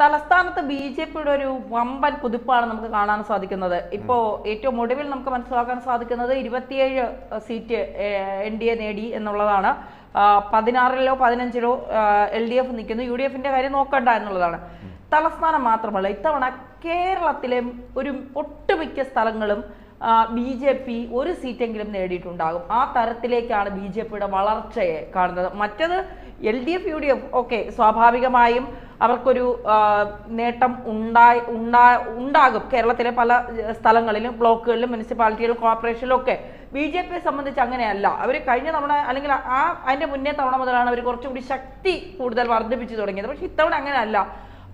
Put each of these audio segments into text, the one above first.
തലസ്ഥാനത്ത് B J പിയുടെ ഒരു വമ്പൻ കുതിപ്പാണ് നമുക്ക് കാണാൻ സാധിക്കുന്നത്. ഇപ്പോ ഏറ്റവും ഒടുവിൽ നമുക്ക് മനസ്സിലാക്കാൻ സാധിക്കുന്നത് ഇരുപത്തിയേഴ് സീറ്റ് എൻ ഡി എ നേടി എന്നുള്ളതാണ്. പതിനാറിലോ പതിനഞ്ചിലോ എൽ ഡി എഫ് നിൽക്കുന്നു. യു ഡി എഫിന്റെ കാര്യം നോക്കണ്ട എന്നുള്ളതാണ്. തലസ്ഥാനം മാത്രമല്ല ഇത്തവണ കേരളത്തിലെ ഒരു ഒട്ടുമിക്ക സ്ഥലങ്ങളും ബി ജെ പി ഒരു സീറ്റെങ്കിലും നേടിയിട്ടുണ്ടാകും. ആ തരത്തിലേക്കാണ് ബി ജെ പിയുടെ വളർച്ചയെ കാണുന്നത്. മറ്റത് L D F U D F okay സ്വാഭാവികമായും അവർക്കൊരു നേട്ടം ഉണ്ടായി ഉണ്ടാ ഉണ്ടാകും. കേരളത്തിലെ പല സ്ഥലങ്ങളിലും ബ്ലോക്കുകളിലും മുനിസിപ്പാലിറ്റികളിലും കോർപ്പറേഷനിലും ഒക്കെ ബി ജെ പിയെ സംബന്ധിച്ച് അങ്ങനെയല്ല. അവർ കഴിഞ്ഞ തവണ അല്ലെങ്കിൽ ആ അതിന്റെ മുന്നേ തവണ മുതലാണ് അവർ കുറച്ചുകൂടി ശക്തി കൂടുതൽ വർദ്ധിപ്പിച്ചു തുടങ്ങിയത്. പക്ഷെ ഇത്തവണ അങ്ങനെയല്ല.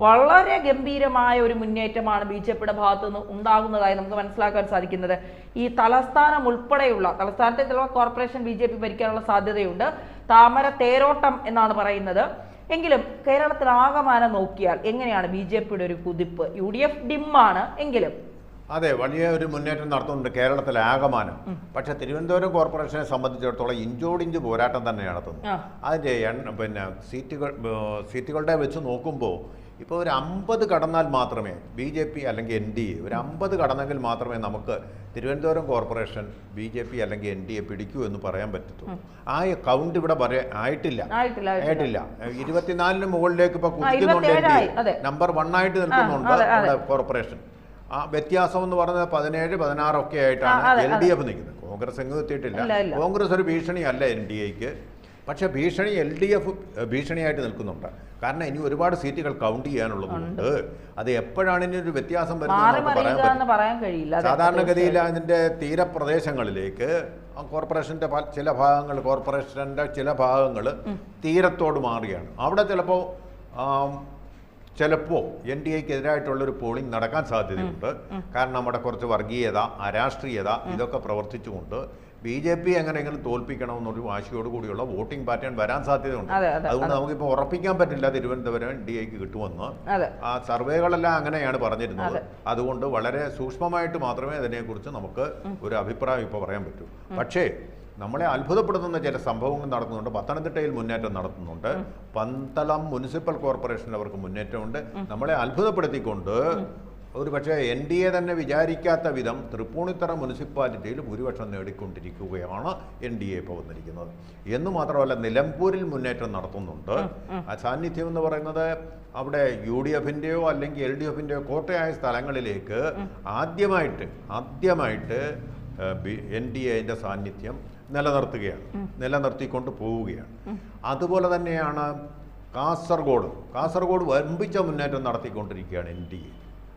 വളരെ ഗംഭീരമായ ഒരു മുന്നേറ്റമാണ് ബി ജെ പിയുടെ ഭാഗത്തു നിന്ന് ഉണ്ടാകുന്നതായി നമുക്ക് മനസ്സിലാക്കാൻ സാധിക്കുന്നത്. ഈ തലസ്ഥാനം ഉൾപ്പെടെയുള്ള തലസ്ഥാനത്തെ ചില കോർപ്പറേഷൻ ബി ജെ പി ഭരിക്കാനുള്ള സാധ്യതയുണ്ട്. താമര തേരോട്ടം എന്നാണ് പറയുന്നത്. എങ്കിലും കേരളത്തിൽ ആകമാനം നോക്കിയാൽ എങ്ങനെയാണ് ബി ജെ പിയുടെ ഒരു കുതിപ്പ്? യു ഡി എഫ് ഡിമ്മാണ് എങ്കിലും. അതെ വലിയ ഒരു മുന്നേറ്റം നടത്തുന്നുണ്ട് കേരളത്തിലെ ആകമാനം. പക്ഷെ തിരുവനന്തപുരം കോർപ്പറേഷനെ സംബന്ധിച്ചിടത്തോളം ഇഞ്ചോടിഞ്ച് പോരാട്ടം തന്നെ നടത്തുന്നു. അതിന്റെ എണ്ണ പിന്നെ സീറ്റുകൾ സീറ്റുകളുടെ വെച്ച് നോക്കുമ്പോൾ ഇപ്പോൾ ഒരു അമ്പത് കടന്നാൽ മാത്രമേ ബി ജെ പി അല്ലെങ്കിൽ എൻ ഡി എ ഒരു അമ്പത് കടന്നെങ്കിൽ മാത്രമേ നമുക്ക് Thiruvananthapuram corporation B J P അല്ലെങ്കിൽ എൻ ഡി എ പിടിക്കൂ എന്ന് പറയാൻ പറ്റത്തുള്ളൂ. ആ കൗണ്ട് ഇവിടെ പറയാൻ ആയിട്ടില്ല. ആയിട്ടില്ല ഇരുപത്തിനാലിന് മുകളിലേക്ക് ഇപ്പോൾ കുതിക്കുന്നുണ്ട് നമ്പർ വൺ ആയിട്ട് നിൽക്കുന്നുണ്ട്. നമ്മുടെ കോർപ്പറേഷൻ. ആ വ്യത്യാസം എന്ന് പറഞ്ഞാൽ പതിനേഴ് പതിനാറൊക്കെ ആയിട്ടാണ് എൽ ഡി എഫ് നിൽക്കുന്നത്. കോൺഗ്രസ് എങ്ങും എത്തിയിട്ടില്ല. കോൺഗ്രസ് ഒരു ഭീഷണിയല്ല എൻ ഡി എക്ക്. പക്ഷേ ഭീഷണി എൽ ഡി എഫ് ഭീഷണിയായിട്ട് നിൽക്കുന്നുണ്ട്. കാരണം ഇനി ഒരുപാട് സീറ്റുകൾ കൗണ്ട് ചെയ്യാനുള്ളതുകൊണ്ട് അത് എപ്പോഴാണ് ഇനി ഒരു വ്യത്യാസം വരുന്നത് പറയാൻ കഴിയില്ല. സാധാരണഗതിയിൽ അതിന്റെ തീരപ്രദേശങ്ങളിലേക്ക് കോർപ്പറേഷന്റെ ചില ഭാഗങ്ങൾ കോർപ്പറേഷന്റെ ചില ഭാഗങ്ങൾ തീരത്തോട് മാറുകയാണ്. അവിടെ ചിലപ്പോൾ ചിലപ്പോൾ എൻ ഡി എക്ക് എതിരായിട്ടുള്ളൊരു പോളിംഗ് നടക്കാൻ സാധ്യതയുണ്ട്. കാരണം നമ്മുടെ കുറച്ച് വർഗീയത അരാഷ്ട്രീയത ഇതൊക്കെ പ്രവർത്തിച്ചുകൊണ്ട് ബി ജെ പി എങ്ങനെയെങ്കിലും തോൽപ്പിക്കണമെന്നൊരു വാശിയോട് കൂടിയുള്ള വോട്ടിംഗ് പാറ്റേൺ വരാൻ സാധ്യതയുണ്ട്. അതുകൊണ്ട് നമുക്ക് അതുകൊണ്ട് നമുക്കിപ്പോൾ ഉറപ്പിക്കാൻ പറ്റില്ല തിരുവനന്തപുരം എൻ ഡി എക്ക് കിട്ടുമെന്ന്. ആ സർവേകളെല്ലാം അങ്ങനെയാണ് പറഞ്ഞിരുന്നത്. അതുകൊണ്ട് വളരെ സൂക്ഷ്മമായിട്ട് മാത്രമേ അതിനെക്കുറിച്ച് നമുക്ക് ഒരു അഭിപ്രായം ഇപ്പോൾ പറയാൻ പറ്റൂ. പക്ഷേ നമ്മളെ അത്ഭുതപ്പെടുത്തുന്ന ചില സംഭവങ്ങൾ നടക്കുന്നുണ്ട്. പത്തനംതിട്ടയിൽ മുന്നേറ്റം നടത്തുന്നുണ്ട്. പന്തളം മുനിസിപ്പൽ കോർപ്പറേഷനിൽ അവർക്ക് മുന്നേറ്റമുണ്ട്. നമ്മളെ അത്ഭുതപ്പെടുത്തിക്കൊണ്ട് ഒരു പക്ഷേ എൻ ഡി എ തന്നെ വിചാരിക്കാത്ത വിധം തൃപ്പൂണിത്തറ മുനിസിപ്പാലിറ്റിയിൽ ഭൂരിപക്ഷം നേടിക്കൊണ്ടിരിക്കുകയാണ് എൻ ഡി എ ഇപ്പോൾ വന്നിരിക്കുന്നത്. എന്ന് മാത്രമല്ല നിലമ്പൂരിൽ മുന്നേറ്റം നടത്തുന്നുണ്ട്. ആ സാന്നിധ്യം എന്ന് പറയുന്നത് അവിടെ യു ഡി എഫിന്റെയോ അല്ലെങ്കിൽ എൽ ഡി എഫിന്റെയോ കോട്ടയായ സ്ഥലങ്ങളിലേക്ക് ആദ്യമായിട്ട് ആദ്യമായിട്ട് എൻ ഡി എന്റെ സാന്നിധ്യം നിലനിർത്തുകയാണ്. നിലനിർത്തിക്കൊണ്ട് പോവുകയാണ്. അതുപോലെ തന്നെയാണ് കാസർഗോഡ്. കാസർഗോഡ് വമ്പിച്ച മുന്നേറ്റം നടത്തിക്കൊണ്ടിരിക്കുകയാണ് എൻ ഡി എ.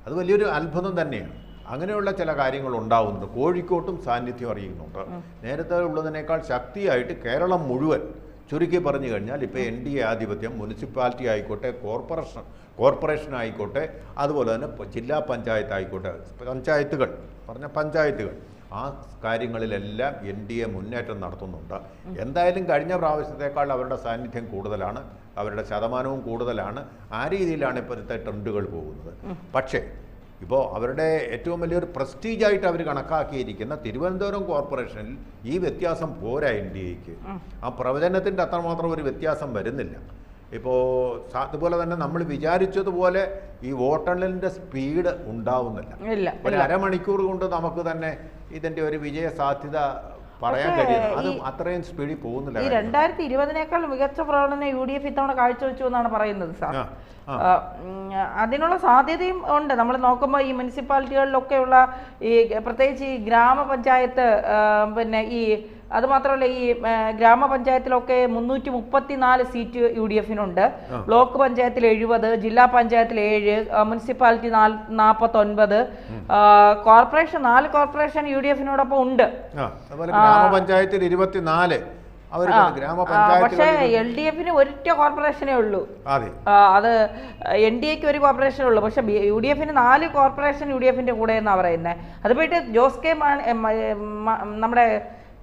അത് വലിയൊരു അത്ഭുതം തന്നെയാണ്. അങ്ങനെയുള്ള ചില കാര്യങ്ങൾ ഉണ്ടാവുന്നുണ്ട് കോഴിക്കോട്ടും സാന്നിധ്യം അറിയുന്നുണ്ട്. നേരത്തെ ഉള്ളതിനേക്കാൾ ശക്തിയായിട്ട് കേരളം മുഴുവൻ ചുരുക്കി പറഞ്ഞു കഴിഞ്ഞാൽ ഇപ്പോൾ എൻ ഡി എ ആധിപത്യം മുനിസിപ്പാലിറ്റി ആയിക്കോട്ടെ കോർപ്പറേഷൻ കോർപ്പറേഷൻ ആയിക്കോട്ടെ അതുപോലെ തന്നെ ജില്ലാ പഞ്ചായത്ത് ആയിക്കോട്ടെ പഞ്ചായത്തുകൾ പറഞ്ഞ പഞ്ചായത്തുകൾ. ആ കാര്യങ്ങളിലെല്ലാം എൻ ഡി എ മുന്നേറ്റം നടത്തുന്നുണ്ട്. എന്തായാലും കഴിഞ്ഞ പ്രാവശ്യത്തേക്കാൾ അവരുടെ സാന്നിധ്യം കൂടുതലാണ് അവരുടെ ശതമാനവും കൂടുതലാണ്. ആ രീതിയിലാണ് ഇപ്പോഴത്തെ ട്രെൻഡുകൾ പോകുന്നത്. പക്ഷേ ഇപ്പോൾ അവരുടെ ഏറ്റവും വലിയൊരു പ്രസ്റ്റീജായിട്ട് അവർ കണക്കാക്കിയിരിക്കുന്ന തിരുവനന്തപുരം കോർപ്പറേഷനിൽ ഈ വ്യത്യാസം പോരാ എൻ ഡി എക്ക്. ആ പ്രവചനത്തിന്റെ അത്രമാത്രം ഒരു വ്യത്യാസം വരുന്നില്ല. ഇപ്പോൾ അതുപോലെ തന്നെ നമ്മൾ വിചാരിച്ചതുപോലെ ഈ വോട്ടെണ്ണലിന്റെ സ്പീഡ് ഉണ്ടാവുന്നില്ല. ഒരു അരമണിക്കൂർ കൊണ്ട് നമുക്ക് തന്നെ ഇതിന്റെ ഒരു വിജയ സാധ്യത പറയാൻ കഴിയും അത് അത്രയും സ്പീഡിൽ പോകുന്നില്ല ഈ. രണ്ടായിരത്തി ഇരുപതിനേക്കാൾ മികച്ച പ്രകടനം യു ഡി എഫ് ഇത്തവണ കാഴ്ചവെച്ചു എന്നാണ് പറയുന്നത് സാർ. അതിനുള്ള സാധ്യതയും ഉണ്ട്. നമ്മൾ നോക്കുമ്പോൾ ഈ മുനിസിപ്പാലിറ്റികളിലൊക്കെയുള്ള ഈ പ്രത്യേകിച്ച് ഈ ഗ്രാമപഞ്ചായത്ത് പിന്നെ ഈ അത് മാത്രമല്ല ഈ ഗ്രാമപഞ്ചായത്തിലൊക്കെ മുന്നൂറ്റി മുപ്പത്തിനാല് സീറ്റ് യു ഡി എഫിനുണ്ട്. ബ്ലോക്ക് പഞ്ചായത്തിൽ എഴുപത് ജില്ലാ പഞ്ചായത്തിൽ ഏഴ് മുനിസിപ്പാലിറ്റി നാല് നാൽപ്പത്തൊൻപത് കോർപ്പറേഷൻ നാല് കോർപ്പറേഷൻ യു ഡി എഫിനോടൊപ്പം ഉണ്ട്. ഗ്രാമപഞ്ചായത്തിൽ ഇരുപത്തിനാല് പക്ഷേ എൽ ഡി എഫിന് ഒരൊറ്റ കോർപ്പറേഷനേ ഉള്ളൂ. അതെ. എൻ ഡി എക്ക് ഒരു കോർപ്പറേഷനേ ഉള്ളൂ. പക്ഷെ യു ഡി എഫിന് നാല് കോർപ്പറേഷൻ യു ഡി എഫിന്റെ കൂടെ എന്നാ പറയുന്നത് അത് പോയിട്ട് ജോസ് കെ നമ്മുടെ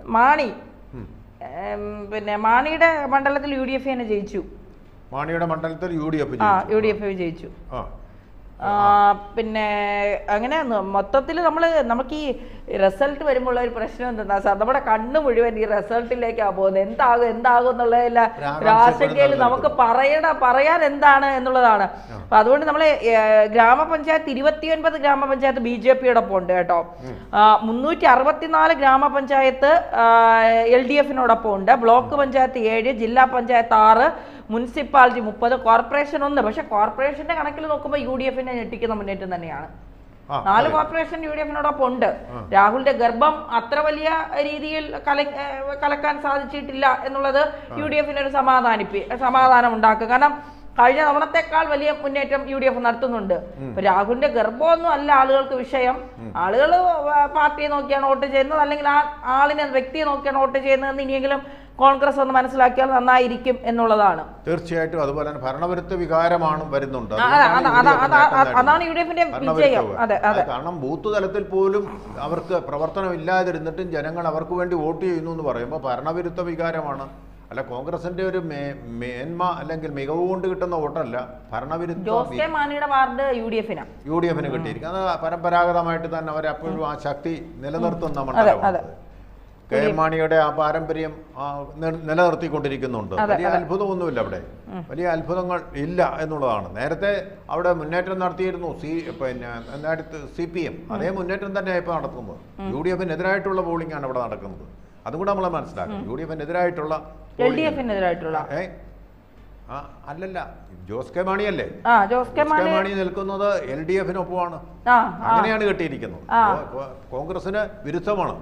മാണി. പിന്നെ മാണിയുടെ മണ്ഡലത്തിൽ യു ഡി എഫ് തന്നെ ജയിച്ചു. മാണിയുടെ മണ്ഡലത്തിൽ യു ഡി എഫ് ആ യു ഡി എഫ് ജയിച്ചു. പിന്നെ അങ്ങനെ മൊത്തത്തിൽ നമ്മൾ നമുക്ക് ഈ റിസൾട്ട് വരുമ്പോൾ ഒരു പ്രശ്നം എന്താ സാർ നമ്മുടെ കണ്ണ് മുഴുവൻ ഈ റിസൾട്ടിലേക്കാ പോകുന്നത് എന്താകും എന്താകും എന്നുള്ളതല്ല. ആശങ്കയിൽ നമുക്ക് പറയണ പറയാൻ എന്താണ് എന്നുള്ളതാണ്. അപ്പൊ അതുകൊണ്ട് നമ്മൾ ഗ്രാമപഞ്ചായത്ത് ഇരുപത്തിയൊൻപത് ഗ്രാമപഞ്ചായത്ത് ബി ജെ പിയോടൊപ്പം ഉണ്ട് കേട്ടോ. മുന്നൂറ്റി അറുപത്തിനാല് ഗ്രാമപഞ്ചായത്ത് എൽ ഡി എഫിനോടൊപ്പം ഉണ്ട് ബ്ലോക്ക് പഞ്ചായത്ത് ഏഴ് ജില്ലാ പഞ്ചായത്ത് ആറ് മുനിസിപ്പാലിറ്റി മുപ്പത് കോർപ്പറേഷൻ ഒന്ന്. പക്ഷെ കോർപ്പറേഷന്റെ കണക്കിൽ നോക്കുമ്പോൾ യു ഡി എഫിന്റെ ഞെട്ടിക്കുന്ന മുന്നേറ്റം തന്നെയാണ്. നാല് കോർപ്പറേഷൻ യു ഡി എഫിനോടൊപ്പം ഉണ്ട് രാഹുലിന്റെ ഗർഭം അത്ര വലിയ രീതിയിൽ കലക്കാൻ സാധിച്ചിട്ടില്ല എന്നുള്ളത് യു ഡി എഫിന് ഒരു സമാധാനിപ്പി സമാധാനം ഉണ്ടാക്കുക. കാരണം കഴിഞ്ഞ തവണത്തെക്കാൾ വലിയ മുന്നേറ്റം യു ഡി എഫ് നടത്തുന്നുണ്ട് രാഹുലിന്റെ ഗർഭമൊന്നും അല്ല ആളുകൾക്ക് വിഷയം. ആളുകൾ പാർട്ടിയെ നോക്കിയാണ് വോട്ട് ചെയ്യുന്നത്. അല്ലെങ്കിൽ ആ ആളിനെ വ്യക്തിയെ നോക്കിയാണ് വോട്ട് ചെയ്യുന്നതെന്ന് ഇനിയെങ്കിലും കോൺഗ്രസ് ഒന്ന് മനസ്സിലാക്കിയാൽ നന്നായിരിക്കും എന്നുള്ളതാണ്. തീർച്ചയായിട്ടും അതുപോലെ തന്നെ ഭരണവിരുദ്ധ വികാരമാണ് വരുന്നുണ്ട്. അതാണ് യു ഡി എഫിന്റെ വിജയം അതെ അതെ. കാരണം ബൂത്ത് തലത്തിൽ പോലും അവർക്ക് പ്രവർത്തനം ഇല്ലാതിരുന്നിട്ടും ജനങ്ങൾ അവർക്ക് വേണ്ടി വോട്ട് ചെയ്യുന്നു എന്ന് പറയുമ്പോൾ ഭരണവിരുദ്ധ വികാരമാണ് അല്ല കോൺഗ്രസിന്റെ ഒരു മേന്മ അല്ലെങ്കിൽ മികവ് കൊണ്ട് കിട്ടുന്ന വോട്ടല്ല ഭരണവിരുദ്ധ ജോസ് കെ മാണിയുടെ വാർഡ് യു ഡി എഫിനാണ് യു ഡി എഫിന് കിട്ടിയിരിക്കുന്നത്. അത് പരമ്പരാഗതമായിട്ട് തന്നെ അവർ അപ്പോഴും ആ ശക്തി നിലനിർത്തുന്ന മണ്ഡലമാണ് കെ എം മാണിയുടെ ആ പാരമ്പര്യം നിലനിർത്തിക്കൊണ്ടിരിക്കുന്നുണ്ട്. വലിയ അത്ഭുതമൊന്നുമില്ല അവിടെ. വലിയ അത്ഭുതങ്ങൾ ഇല്ല എന്നുള്ളതാണ്. നേരത്തെ അവിടെ മുന്നേറ്റം നടത്തിയിരുന്നു സി പിന്നെ നേരത്തെ സി പി എം അതേ മുന്നേറ്റം തന്നെയാണ് ഇപ്പോൾ നടത്തുന്നത് യു ഡി എഫിനെതിരായിട്ടുള്ള പോളിംഗ് ആണ് ഇവിടെ നടക്കുന്നത്. അതും കൂടെ നമ്മൾ മനസ്സിലാക്കണം. യു ഡി എഫിനെതിരായിട്ടുള്ള എൽ ഡി എഫിനെതിരായിട്ടുള്ള അല്ലല്ല. ജോസ് കെ മാണിയല്ലേ? അല്ലേ ജോസ് കെ മാണി മാണി നിൽക്കുന്നത് എൽ ഡി എഫിനൊപ്പമാണ് അങ്ങനെയാണ് കെട്ടിയിരിക്കുന്നത്. കോൺഗ്രസിന് വിരുദ്ധമാണ്.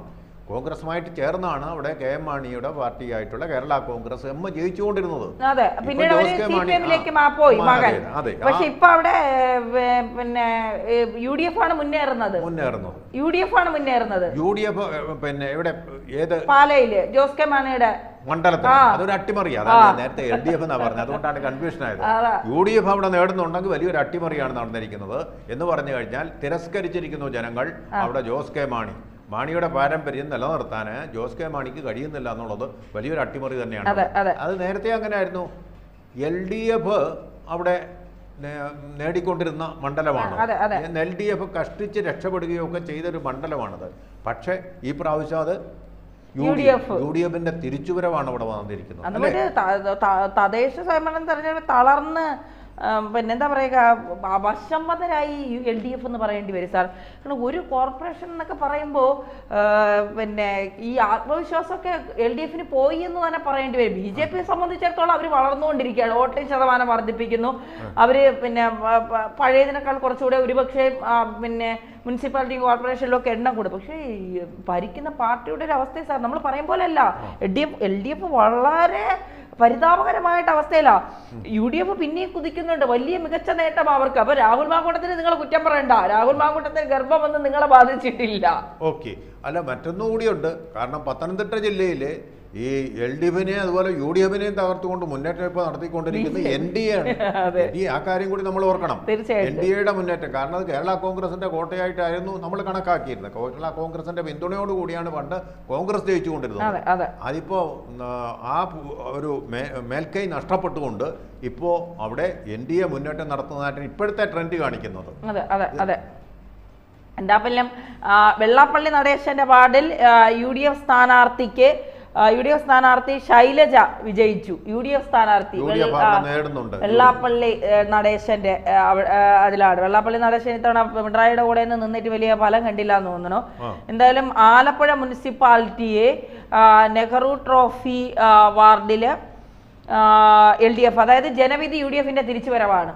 കോൺഗ്രസുമായിട്ട് ചേർന്നാണ് അവിടെ കെ എം മാണിയുടെ പാർട്ടിയായിട്ടുള്ള കേരള കോൺഗ്രസ് എം ജയിച്ചുകൊണ്ടിരുന്നത്. അതെ പിന്നീട് മാണി-. പക്ഷെ ഇപ്പൊ അവിടെ പിന്നെ യു ഡി എഫ് ആണ് മുന്നേറുന്നത്. മുന്നേറുന്നത്. യു ഡി എഫ് ആണ് മുന്നേറുന്നത്. യു ഡി എഫ് പിന്നെ ഇവിടെ ഏത്? പാലയിൽ ജോസ് കെ മാണിയുടെ മണ്ഡലത്തിൽ. അതൊരു അട്ടിമറി. അതാണ് നേരത്തെ എൽ ഡി എഫ് എന്നാ പറഞ്ഞത്. അതുകൊണ്ടാണ് കൺഫ്യൂഷൻ ആയത്. യു ഡി എഫ് അവിടെ നേടുന്നുണ്ടെങ്കിൽ വലിയൊരു അട്ടിമറിയാണ് നടന്നിരിക്കുന്നത്. എന്ന് പറഞ്ഞു കഴിഞ്ഞാൽ തിരസ്കരിച്ചിരിക്കുന്നു ജനങ്ങൾ അവിടെ ജോസ് കെ മാണി. മാണിയുടെ പാരമ്പര്യം നിലനിർത്താൻ ജോസ് കെ മാണിക്ക് കഴിയുന്നില്ല എന്നുള്ളത് വലിയൊരു അട്ടിമറി തന്നെയാണ്. അതെ, നേരത്തെ അങ്ങനെ ആയിരുന്നു എൽ ഡി എഫ് അവിടെ നേടിക്കൊണ്ടിരുന്ന മണ്ഡലമാണ്. എൽ ഡി എഫ് കഷ്ടിച്ച് രക്ഷപ്പെടുകയൊക്കെ ചെയ്തൊരു മണ്ഡലമാണത്. പക്ഷേ ഈ പ്രാവശ്യം അത് U D. F U D എഫിന്റെ തിരിച്ചുവരവാണ് അവിടെ വന്നിരിക്കുന്നത് തദ്ദേശ സ്വയംഭരണ തെരഞ്ഞെടുപ്പ് തളർന്ന് ആ, പിന്നെ എന്താ പറയുക വശംവതരായി എൽ ഡി എഫ് എന്ന് പറയേണ്ടി വരും സാർ. കാരണം ഒരു കോർപ്പറേഷൻ എന്നൊക്കെ പറയുമ്പോൾ പിന്നെ ഈ ആത്മവിശ്വാസമൊക്കെ എൽ ഡി എഫിന് പോയി എന്ന് തന്നെ പറയേണ്ടി വരും. ബി ജെ പിയെ സംബന്ധിച്ചിടത്തോളം അവർ വളർന്നുകൊണ്ടിരിക്കുകയാണ്. വോട്ടിംഗ് ശതമാനം വർദ്ധിപ്പിക്കുന്നു. അവർ പിന്നെ പ- പ- പഴയതിനേക്കാൾ കുറച്ചുകൂടെ ഒരുപക്ഷെ പിന്നെ മുനിസിപ്പാലിറ്റി കോർപ്പറേഷനിലൊക്കെ എണ്ണം കൂടും. പക്ഷേ ഭരിക്കുന്ന പാർട്ടിയുടെ ഒരു അവസ്ഥയെ സാർ നമ്മൾ പറയും പോലെ അല്ല L D F L D F വളരെ പരിതാപകരമായിട്ട് അവസ്ഥയിലാ. യു ഡി എഫ് പിന്നെയും കുതിക്കുന്നുണ്ട്. വലിയ മികച്ച നേട്ടം അവർക്ക്. അപ്പൊ രാഹുൽ മാങ്കൂട്ടത്തിന് നിങ്ങൾ കുറ്റം പറയണ്ട. രാഹുൽ മാങ്കൂട്ടത്തിന് ഗർഭമൊന്നും നിങ്ങളെ ബാധിച്ചിട്ടില്ല. ഓക്കെ. അല്ല മറ്റൊന്നും കൂടിയുണ്ട്. കാരണം പത്തനംതിട്ട ജില്ലയിലെ ഈ എൽ ഡി എഫിനെ അതുപോലെ യു ഡി എഫിനെയും തകർത്തുകൊണ്ട് മുന്നേറ്റം ഇപ്പോൾ നടത്തിക്കൊണ്ടിരിക്കുന്നത് എൻ ഡി എ ആണ്. ഈ ആ കാര്യം കൂടി നമ്മൾ ഓർക്കണം. എൻ ഡി എയുടെ മുന്നേറ്റം. കാരണം അത് കേരള കോൺഗ്രസിന്റെ കോട്ടയായിട്ടായിരുന്നു നമ്മൾ കണക്കാക്കിയിരുന്നത്. കേരള കോൺഗ്രസിന്റെ പിന്തുണയോട് കൂടിയാണ് പണ്ട് കോൺഗ്രസ് ജയിച്ചുകൊണ്ടിരുന്നത്. അതെ അതെ. അതിപ്പോ ആ ഒരു മേൽക്കൈ നഷ്ടപ്പെട്ടുകൊണ്ട് ഇപ്പോ അവിടെ എൻ ഡി എ മുന്നേറ്റം നടത്തുന്നതായിട്ട് ഇപ്പോഴത്തെ ട്രെൻഡ് കാണിക്കുന്നത്. അതെ അതെ അതെ. എന്താപ്പല്ലം വെള്ളാപ്പള്ളി നടേശന്റെ വാർഡിൽ യു ഡി എഫ് സ്ഥാനാർത്ഥിക്ക് യു ഡി എഫ് സ്ഥാനാർത്ഥി ശൈലജ വിജയിച്ചു. യു ഡി എഫ് സ്ഥാനാർത്ഥി വെള്ളാപ്പള്ളി നടേശന്റെ അതിലാണ്. വെള്ളാപ്പള്ളി നടേശൻ ഇത്തവണ പിണറായിയുടെ കൂടെ നിന്ന് നിന്നിട്ട് വലിയ ഫലം കണ്ടില്ല എന്ന് തോന്നുന്നു എന്തായാലും ആലപ്പുഴ മുനിസിപ്പാലിറ്റിയെ നെഹ്റു ട്രോഫി വാർഡിൽ എൽ ഡി എഫ് അതായത് ജനവിധി യു ഡി എഫിന്റെ തിരിച്ചുവരവാണ്.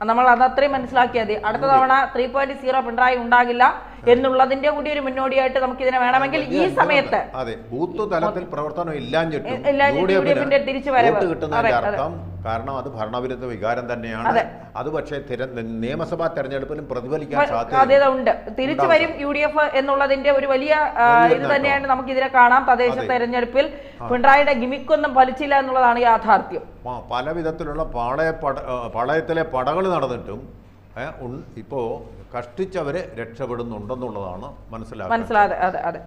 നമ്മൾ അത് അത്രയും മനസ്സിലാക്കിയാൽ മതി. അടുത്ത തവണ ത്രീ പോയിന്റ് സീറോ പിണറായി ഉണ്ടാകില്ല എന്നുള്ളതിന്റെ കൂടി ഒരു മുന്നോടിയായിട്ട് നമുക്ക് ഇതിനെ വേണമെങ്കിൽ ഈ സമയത്ത് അതെ. ബൂത്ത് തലത്തിൽ പ്രവർത്തനം ഇല്ലാഞ്ഞിട്ടും തിരിച്ചു. അർത്ഥം കാരണം അത് ഭരണവിരുദ്ധ വികാരം തന്നെയാണ്. അതെ. പക്ഷേ നിയമസഭാ തെരഞ്ഞെടുപ്പിലും പ്രതിഫലിക്കാൻ സാധ്യത ഉണ്ട്. തിരിച്ചു വരും യു ഡി എഫ് എന്നുള്ളതിന്റെ ഒരു വലിയ ഇത് തന്നെയാണ് നമുക്ക് ഇതിനെ കാണാം. തദ്ദേശ. തെരഞ്ഞെടുപ്പിൽ പിണറായിയുടെ ഗിമിക്കൊന്നും ഫലിച്ചില്ല എന്നുള്ളതാണ് യാഥാർത്ഥ്യം. പല വിധത്തിലുള്ള പാളയ പട പാളയത്തിലെ പടകൾ നടന്നിട്ടും ഇപ്പോ കഷ്ടിച്ചവര് രക്ഷപ്പെടുന്നുണ്ടെന്നുള്ളതാണ് മനസ്സിലാക്കുന്നത് മനസ്സിലാതെ അതെ അതെ.